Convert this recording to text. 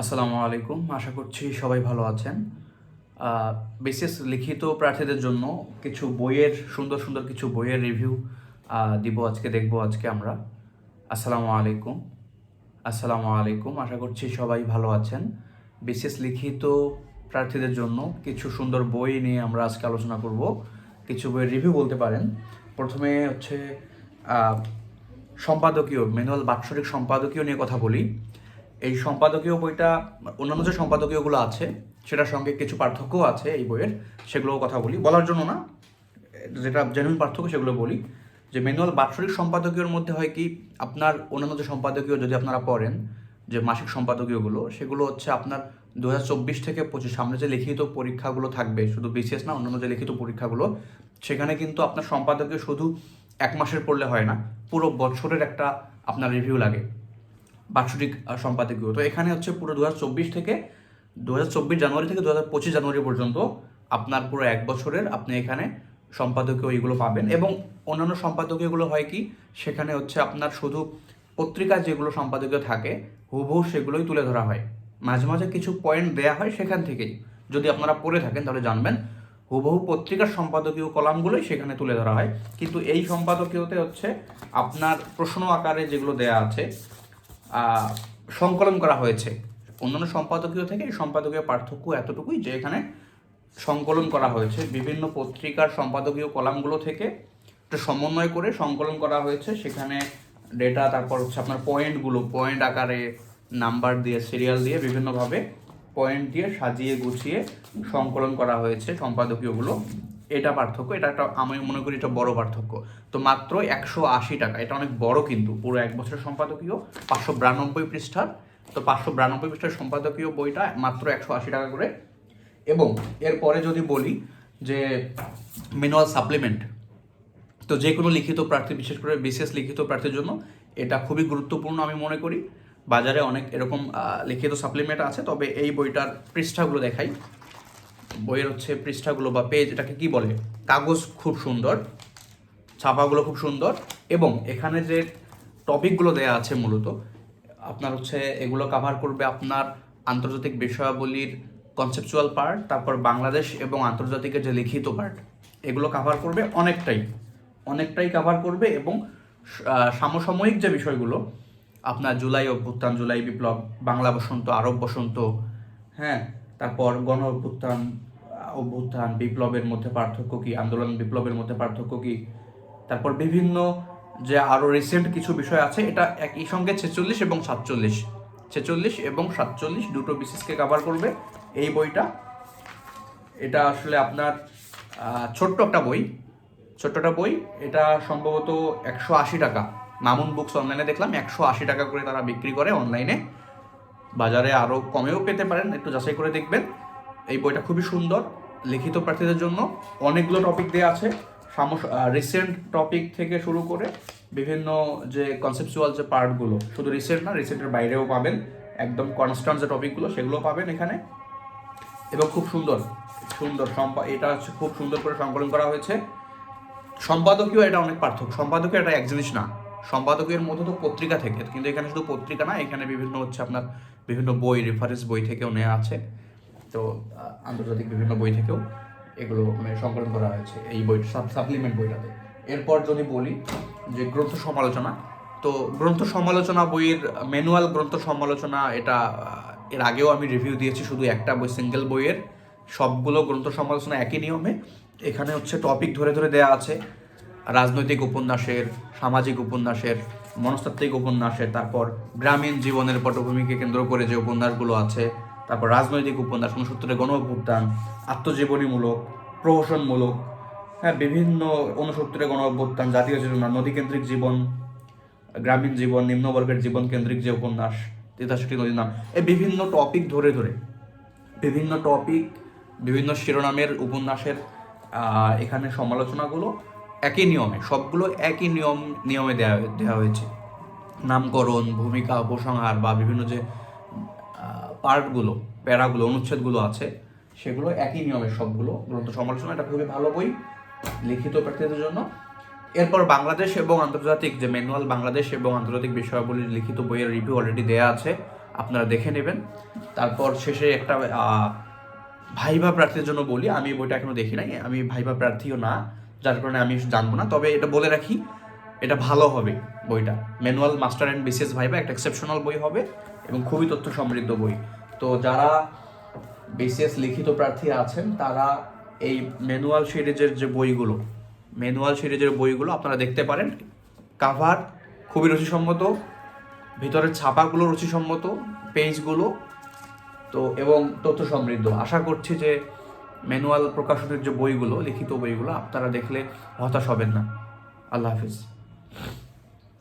আসসালামু আলাইকুম। আশা করছি সবাই ভালো আছেন। বিশেষ লিখিত প্রার্থীদের জন্য কিছু বইয়ের, সুন্দর সুন্দর কিছু বইয়ের রিভিউ দিব আজকে, দেখব আজকে আমরা। আসসালামু আলাইকুম। আসসালামু আলাইকুম। আশা করছি সবাই ভালো আছেন। বিশেষ লিখিত প্রার্থীদের জন্য কিছু সুন্দর বই নিয়ে আমরা আজকে আলোচনা করব। কিছু বইয়ের রিভিউ বলতে পারেন। প্রথমে হচ্ছে সম্পাদকীয় ম্যানুয়াল বাৎসরিক সম্পাদকীয় নিয়ে কথা বলি। এই সম্পাদকীয় বইটা, অন্যান্য যে সম্পাদকীয়গুলো আছে, সেটার সঙ্গে কিছু পার্থক্যও আছে এই বইয়ের, সেগুলোও কথা বলি। বলার জন্য না, যেটা জেনুইন পার্থক্য সেগুলো বলি। যে ম্যানুয়াল বাৎসরিক সম্পাদকীয়র মধ্যে হয় কি, আপনার অন্যান্য যে সম্পাদকীয় যদি আপনারা পড়েন, যে মাসিক সম্পাদকীয়গুলো, সেগুলো হচ্ছে আপনার দু হাজার চব্বিশ থেকে পঁচিশ, সামনে যে লিখিত পরীক্ষাগুলো থাকবে, শুধু বিসিএস না, অন্যান্য যে লিখিত পরীক্ষাগুলো, সেখানে কিন্তু আপনার সম্পাদকীয় শুধু এক মাসের পড়লে হয় না, পুরো বছরের একটা আপনার রিভিউ লাগে। বাৎসরিক সম্পাদকীয় তো এখানে হচ্ছে পুরো দু হাজার চব্বিশ থেকে দু হাজার চব্বিশ জানুয়ারি থেকে দু হাজার পঁচিশ জানুয়ারি পর্যন্ত আপনার পুরো এক বছরের আপনি এখানে সম্পাদকীয় এইগুলো পাবেন এবং অন্যান্য সম্পাদকীয়গুলো হয় কি, সেখানে হচ্ছে আপনার শুধু পত্রিকা যেগুলো সম্পাদকীয় থাকে, হুবহু সেগুলোই তুলে ধরা হয়। মাঝে মাঝে কিছু পয়েন্ট দেয়া হয় সেখান থেকেই। যদি আপনারা পড়ে থাকেন তাহলে জানবেন, হুবহু পত্রিকার সম্পাদকীয় কলামগুলোই সেখানে তুলে ধরা হয়। কিন্তু এই সম্পাদকীয়তে হচ্ছে আপনার প্রশ্ন আকারে যেগুলো দেয়া আছে সংকলন করা হয়েছে। অন্যান্য সম্পাদকীয় থেকে এই সম্পাদকীয় পার্থক্য এতটুকুই যে এখানে সংকলন করা হয়েছে। বিভিন্ন পত্রিকার সম্পাদকীয় কলামগুলো থেকে একটা সমন্বয় করে সংকলন করা হয়েছে। সেখানে ডেটা তারপর হচ্ছে আপনার পয়েন্টগুলো পয়েন্ট আকারে নাম্বার দিয়ে সিরিয়াল দিয়ে বিভিন্নভাবে পয়েন্ট দিয়ে সাজিয়ে গুছিয়ে সংকলন করা হয়েছে সম্পাদকীয়গুলো। এটা পার্থক্য, এটা একটা আমি মনে করি এটা বড় পার্থক্য। তো মাত্র একশো আশি টাকা, এটা অনেক বড় কিন্তু, পুরো এক বছরের সম্পাদকীয়, পাঁচশো বিরানব্বই পৃষ্ঠার। তো পাঁচশো বিরানব্বই পৃষ্ঠার সম্পাদকীয় বইটা মাত্র একশো আশি টাকা করে। এবং এরপরে যদি বলি যে ম্যানুয়াল সাপ্লিমেন্ট তো যে কোনো লিখিত প্রার্থী, বিশেষ করে বিশেষ লিখিত প্রার্থীর জন্য, এটা খুবই গুরুত্বপূর্ণ আমি মনে করি। বাজারে অনেক এরকম লিখিত সাপ্লিমেন্ট আছে, তবে এই বইটার পৃষ্ঠাগুলো দেখাই। বইয়ের হচ্ছে পৃষ্ঠাগুলো বা পেজ এটাকে কি বলে? কাগজ খুব সুন্দর, ছাপাগুলো খুব সুন্দর এবং এখানে যে টপিকগুলো দেয়া আছে মূলত, আপনার হচ্ছে এগুলো কভার করবে আপনার আন্তর্জাতিক বিষয়াবলীর কনসেপচুয়াল পার্ট তারপর বাংলাদেশ এবং আন্তর্জাতিকের যে লিখিত পার্ট এগুলো কভার করবে অনেকটাই অনেকটাই কভার করবে এবং সমসাময়িক যে বিষয়গুলো, আপনার জুলাই অভ্যুত্থান, জুলাই বিপ্লব, বাংলা বসন্ত, আরব বসন্ত হ্যাঁ তারপর গণ অভ্যুত্থান অভ্যুত্থান, বিপ্লবের মধ্যে পার্থক্য কি, আন্দোলন বিপ্লবের মধ্যে পার্থক্য কি? তারপর বিভিন্ন যে আরও রিসেন্ট কিছু বিষয় আছে, এটা একই সঙ্গে ছেচল্লিশ এবং সাতচল্লিশ। ছেচল্লিশ এবং সাতচল্লিশ দুটো বিশেষকে কভার করবে এই বইটা। এটা আসলে আপনার ছোট্ট একটা বই। ছোট্ট একটা বই। এটা সম্ভবত একশো আশি টাকা। মামুন বুকস অনলাইনে দেখলাম, একশো আশি টাকা করে তারা বিক্রি করে অনলাইনে বাজারে আরও কমেও পেতে পারেন, একটু যাচাই করে দেখবেন। এই বইটা খুবই সুন্দর, লিখিত প্রার্থীদের জন্য। অনেকগুলো টপিক দেওয়া আছে। রিসেন্ট টপিক থেকে শুরু করে বিভিন্ন যে কনসেপচুয়াল যে পার্টগুলো শুধু রিসেন্ট না রিসেন্টের বাইরেও পাবেন। একদম কনস্ট্যান্ট যে টপিকগুলো সেগুলো পাবেন এখানে। এবং খুব সুন্দর সুন্দর সম্পা এটা হচ্ছে খুব সুন্দর করে সংকলন করা হয়েছে। সম্পাদকীয় এটা অনেক পার্থক্য। সম্পাদকীয় এটা এক জিনিস না। সম্পাদকীয়ের মধ্যে তো পত্রিকা থেকে, কিন্তু এখানে শুধু পত্রিকা না, এখানে বিভিন্ন হচ্ছে আপনার বিভিন্ন বই রেফারেন্স বই থেকেও নেওয়া আছে। তো আন্তর্জাতিক বিভিন্ন বই থেকেও এগুলো মানে সংকলন করা হয়েছে এই বই সাপ্লিমেন্ট বইটাতে। এরপর যদি বলি যে গ্রন্থ সমালোচনা, তো গ্রন্থ সমালোচনা বইয়ের ম্যানুয়াল গ্রন্থ সমালোচনা, এটা এর আগেও আমি রিভিউ দিয়েছি, শুধু একটা বই সিঙ্গেল বইয়ের। সবগুলো গ্রন্থ সমালোচনা একই নিয়মে। এখানে হচ্ছে টপিক ধরে ধরে দেয়া আছে। রাজনৈতিক উপন্যাসের, সামাজিক উপন্যাসের, মনস্তাত্ত্বিক উপন্যাসের, তারপর গ্রামীণ জীবনের পটভূমিকে কেন্দ্র করে যে উপন্যাসগুলো আছে, তারপর রাজনৈতিক উপন্যাস উনসত্তরের গণ অভ্যুত্থান আত্মজীবনীমূলক, প্রহসনমূলক হ্যাঁ বিভিন্ন উনসত্তরের গণ অভ্যুত্থান জাতীয় চেতনা নদীকেন্দ্রিক জীবন, গ্রামীণ জীবন, নিম্নবর্গের জীবন কেন্দ্রিক যে উপন্যাস তিতাসটি নদীর নাম, এই বিভিন্ন টপিক ধরে ধরে, বিভিন্ন টপিক বিভিন্ন শিরোনামের উপন্যাসের এখানে সমালোচনাগুলো একই নিয়মে, সবগুলো একই নিয়ম, নিয়মে দেওয়া দেওয়া হয়েছে। নামকরণ, ভূমিকা, উপসংহার বা বিভিন্ন যে পার্টগুলো, প্যারাগুলো, অনুচ্ছেদগুলো আছে, সেগুলো একই নিয়মে সবগুলো গ্রন্থ সমালোচনা, এটা খুবই ভালো বই, লিখিত প্রার্থীদের জন্য। এরপর বাংলাদেশ এবং আন্তর্জাতিক যে ম্যানুয়াল বাংলাদেশ এবং আন্তর্জাতিক বিষয়াবলীর লিখিত বইয়ের রিভিউ অলরেডি দেয়া আছে, আপনারা দেখে নেবেন। তারপর শেষে একটা ভাইবা প্রার্থীর জন্য বলি, আমি বইটা এখনও দেখি নাই, আমি ভাইবা প্রার্থীও না যার কারণে আমি জানব না। তবে এটা বলে রাখি, এটা ভালো হবে বইটা। Manual master and BCS viva একটা এক্সেপশনাল বই হবে এবং খুবই তথ্য সমৃদ্ধ বই। তো যারা বিসিএস লিখিত প্রার্থী আছেন, তারা এই ম্যানুয়াল সিরিজের যে বইগুলো ম্যানুয়াল সিরিজের বইগুলো আপনারা দেখতে পারেন। কাভার খুবই রুচিসম্মত, ভিতরের ছাপাগুলো রুচিসম্মত পেজগুলো তো এবং তথ্য সমৃদ্ধ। আশা করছি যে ম্যানুয়াল প্রকাশনের যে বইগুলো লিখিত বইগুলো আপনারা দেখলে হতাশ হবেন না। আল্লাহ হাফিজ।